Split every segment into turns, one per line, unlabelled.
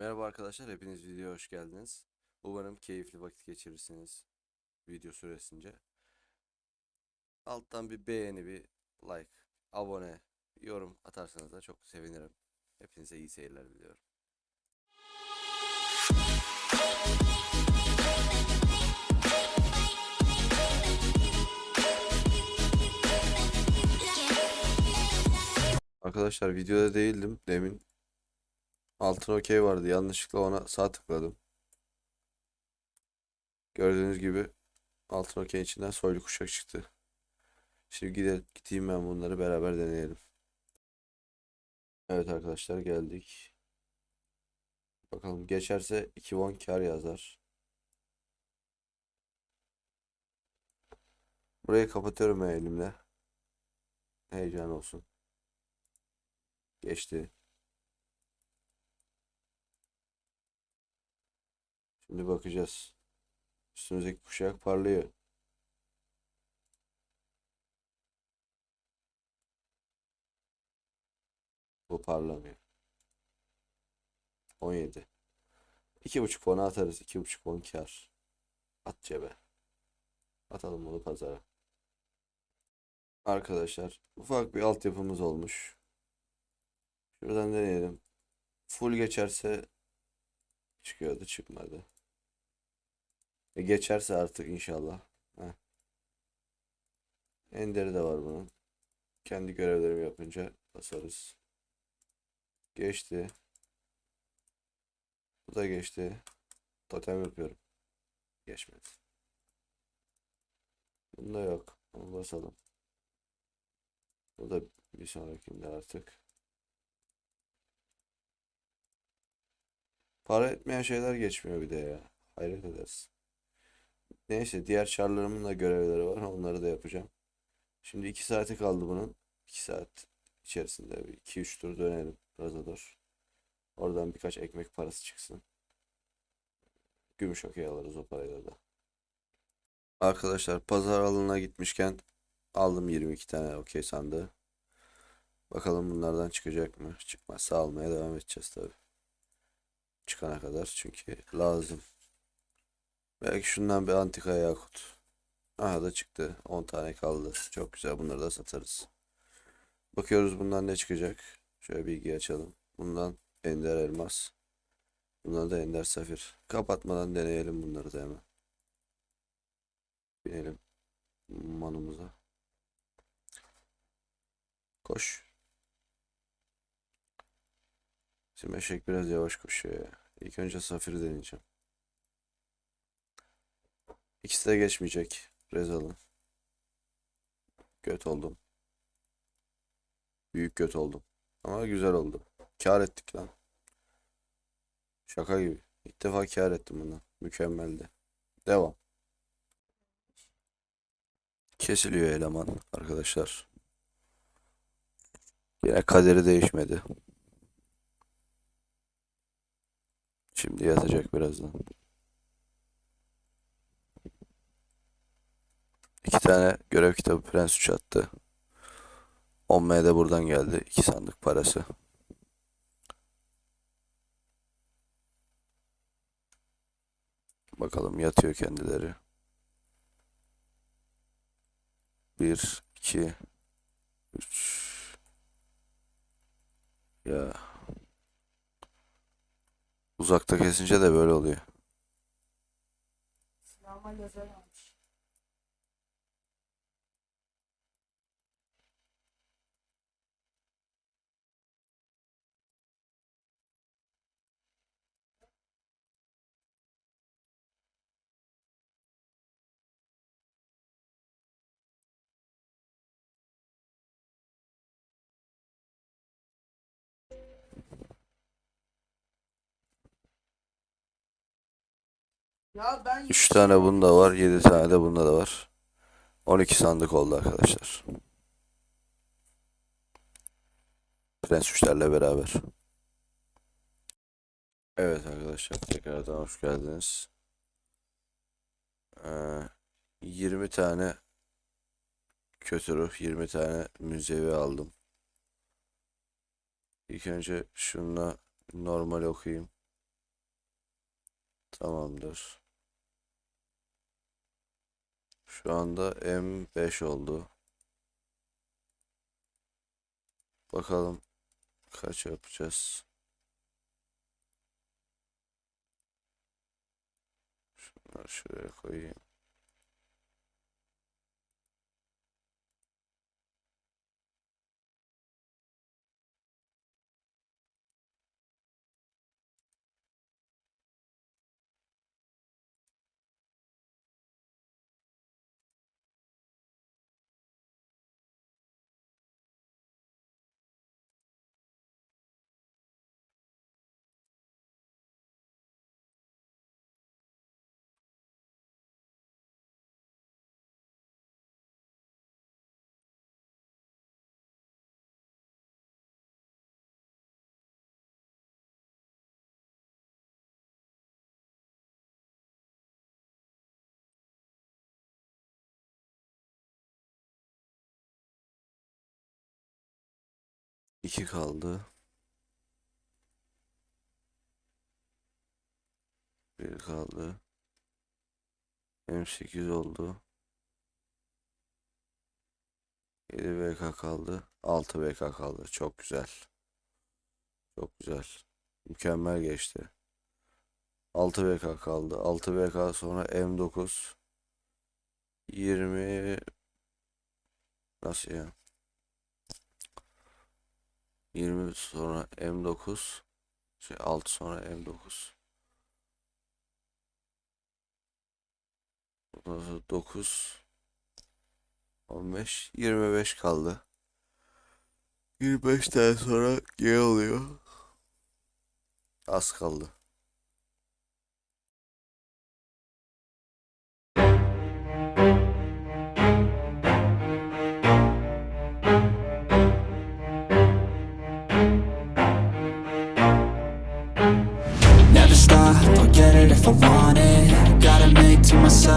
Merhaba arkadaşlar, hepiniz videoya hoş geldiniz. Umarım keyifli vakit geçirirsiniz video süresince. Alttan bir beğeni, bir like, abone, yorum atarsanız da çok sevinirim. Hepinize iyi seyirler diliyorum. Arkadaşlar videoda değildim demin. Altın okey vardı. Yanlışlıkla ona sağ tıkladım. Gördüğünüz gibi altın okey içinden soylu kuşak çıktı. Şimdi gide gideyim ben bunları beraber deneyelim. Evet arkadaşlar geldik. Bakalım geçerse 2 won kar yazar. Burayı kapatıyorum elimle. Heyecan olsun. Geçti. Şimdi bakacağız. Üstümüzdeki kuşak parlıyor. Bu parlamıyor. 17. 2.5 puanı atarız. 2.5 puan kar. At cebe. Atalım bunu pazara. Arkadaşlar ufak bir altyapımız olmuş. Şuradan deneyelim. Full geçerse çıkıyordu çıkmadı. E geçerse artık inşallah. Heh. Enderi de var bunun. Kendi görevlerimi yapınca basarız. Geçti. Bu da geçti. Totem yapıyorum. Geçmedi. Bunda yok. Onu basalım. Bu da bir sonrakinde artık. Para etmeyen şeyler geçmiyor bir de ya. Hayret edersin. Neyse diğer çarlarımın da görevleri var. Onları da yapacağım. Şimdi 2 saati kaldı bunun. 2 saat içerisinde 2-3 tur dönelim. Razador. Oradan birkaç ekmek parası çıksın. Gümüş okey alırız o parayla da. Arkadaşlar pazar alanına gitmişken aldım 22 tane okey sandığı. Bakalım bunlardan çıkacak mı? Çıkmazsa almaya devam edeceğiz tabii. Çıkana kadar çünkü lazım. Belki şundan bir antika yakut. Aha da çıktı. 10 tane kaldı. Çok güzel. Bunları da satarız. Bakıyoruz bundan ne çıkacak. Şöyle bilgi açalım. Bundan ender elmas. Bundan da ender safir. Kapatmadan deneyelim bunları da hemen. Binelim manumuza. Koş. Bizim eşek biraz yavaş koşuyor ya. İlk önce safiri deneyeceğim. İkisi de geçmeyecek. Rezal'ın. Göt oldum. Büyük göt oldum. Ama güzel oldu. Kar ettik lan. Şaka gibi. İlk defa kar ettim bundan. Mükemmeldi. Devam. Kesiliyor eleman arkadaşlar. Yine kaderi değişmedi. Şimdi yatacak birazdan. İki tane görev kitabı Prens 3 attı. 10M de buradan geldi. İki sandık parası. Bakalım yatıyor kendileri. Bir, iki, üç. Ya. Uzakta kesince de böyle oluyor.
Silahıma lazer Ya ben
3 tane bunda var, 7 tane de bunda da var. 12 sandık oldu arkadaşlar. Prens 3'lerle beraber. Evet arkadaşlar tekrardan hoş geldiniz. Ee, 20 tane kötü ruh, 20 tane müzevi aldım. İlk önce şununla normal okuyayım. Tamamdır. Şu anda M5 oldu. Bakalım kaç yapacağız. Şunları şuraya koyayım. İki kaldı. Bir kaldı. M8 oldu. 7 VK kaldı. 6 VK kaldı. Çok güzel. Çok güzel. Mükemmel geçti. 6 VK kaldı. 6 VK sonra M9 20 nasıl ya? 20 sonra M9 şey 6 sonra M9 Ondan sonra 9 15 25 kaldı. 25 tane sonra G oluyor. Az kaldı.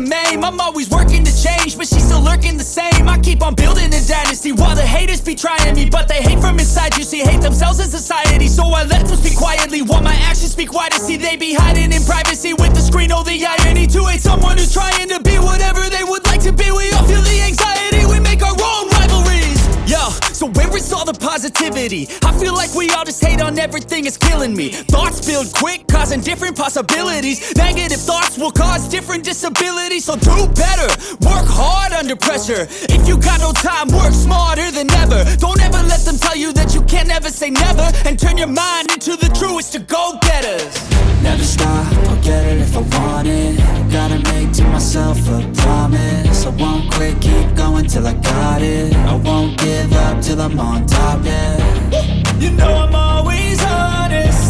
maim. I'm always working to change, but she's still lurking the same. I keep on building a dynasty while the haters be trying me, but they hate from inside. You see, hate themselves in society, so I let them speak quietly while my actions speak wider. See, they be hiding in privacy with the screen. Oh, the irony to hate someone who's trying to be whatever they would like to be. We so where is all the positivity? I feel like we all just hate on everything, it's killing me. Thoughts build quick, causing different possibilities. Negative thoughts will cause different disabilities. So do better, work hard under pressure. If you got no time, work smarter than ever. Don't ever let them tell you that you can't ever say never. And turn your mind into the truest to go getters.
Never stop, get it if I want it. Gotta make to myself a promise. I won't quit, keep going till I got it. I won't give up till I'm on top, yeah.
You know I'm always honest.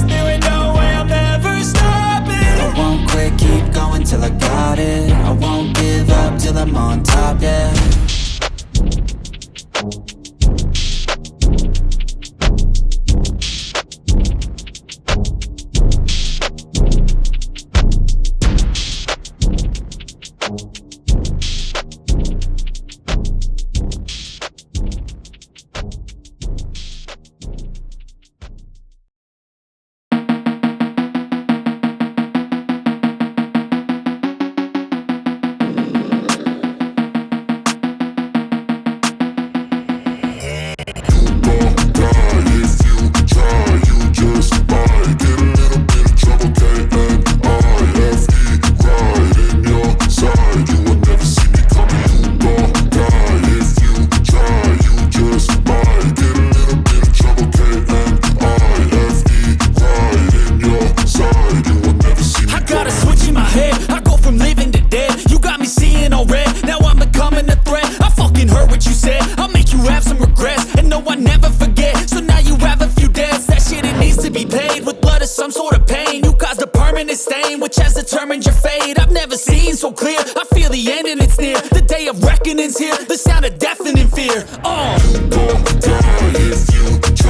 Shit I've never seen so clear. I feel the end and it's near. The day of reckoning's here. The sound of deafening fear. Uh. Oh. My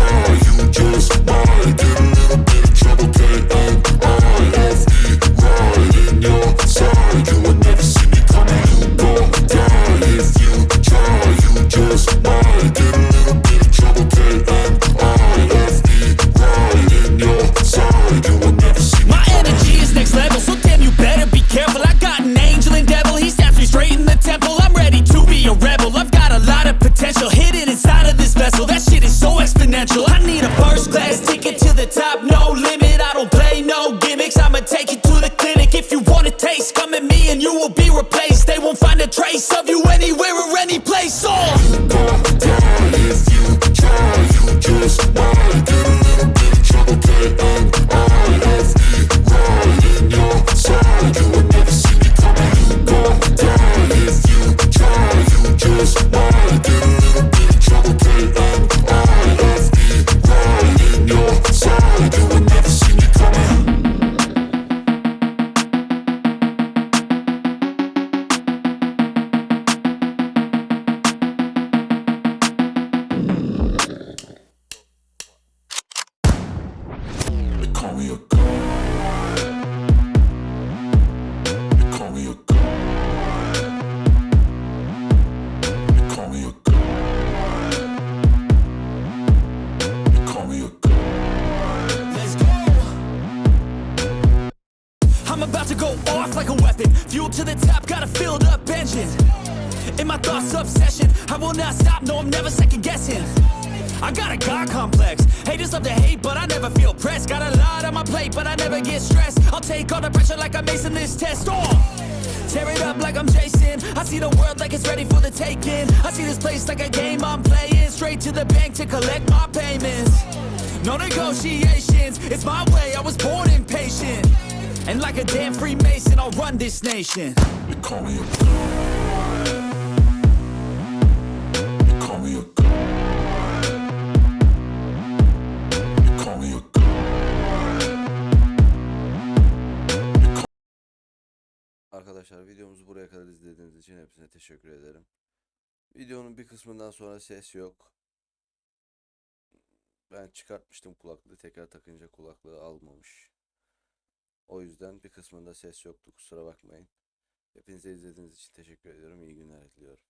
I'm about to go off like a weapon. Fuel to the top, got a filled up engine. In my thoughts, obsession. I will not stop, no, I'm never second guessing. I got a God complex. Haters love to hate, but I never feel pressed. Got a lot on my plate, but I never get stressed. I'll take all the pressure like I'm acing this test. Oh! Tear it up like I'm Jason. I see the world like it's ready for the taking. I see this place like a game I'm playing. Straight to the bank to collect my payments. No negotiations, it's my way. I was born impatient. And like a damn Freemason, I'll run this nation.
They call me a god. They call me a god. They call me a god.
Arkadaşlar videomuzu buraya kadar izlediğiniz için hepsine teşekkür ederim. Videonun bir kısmından sonra ses yok. Ben çıkartmıştım kulaklığı tekrar takınca kulaklığı almamış. O yüzden bir kısmında ses yoktu kusura bakmayın. Hepinize izlediğiniz için teşekkür ediyorum. İyi günler diliyorum.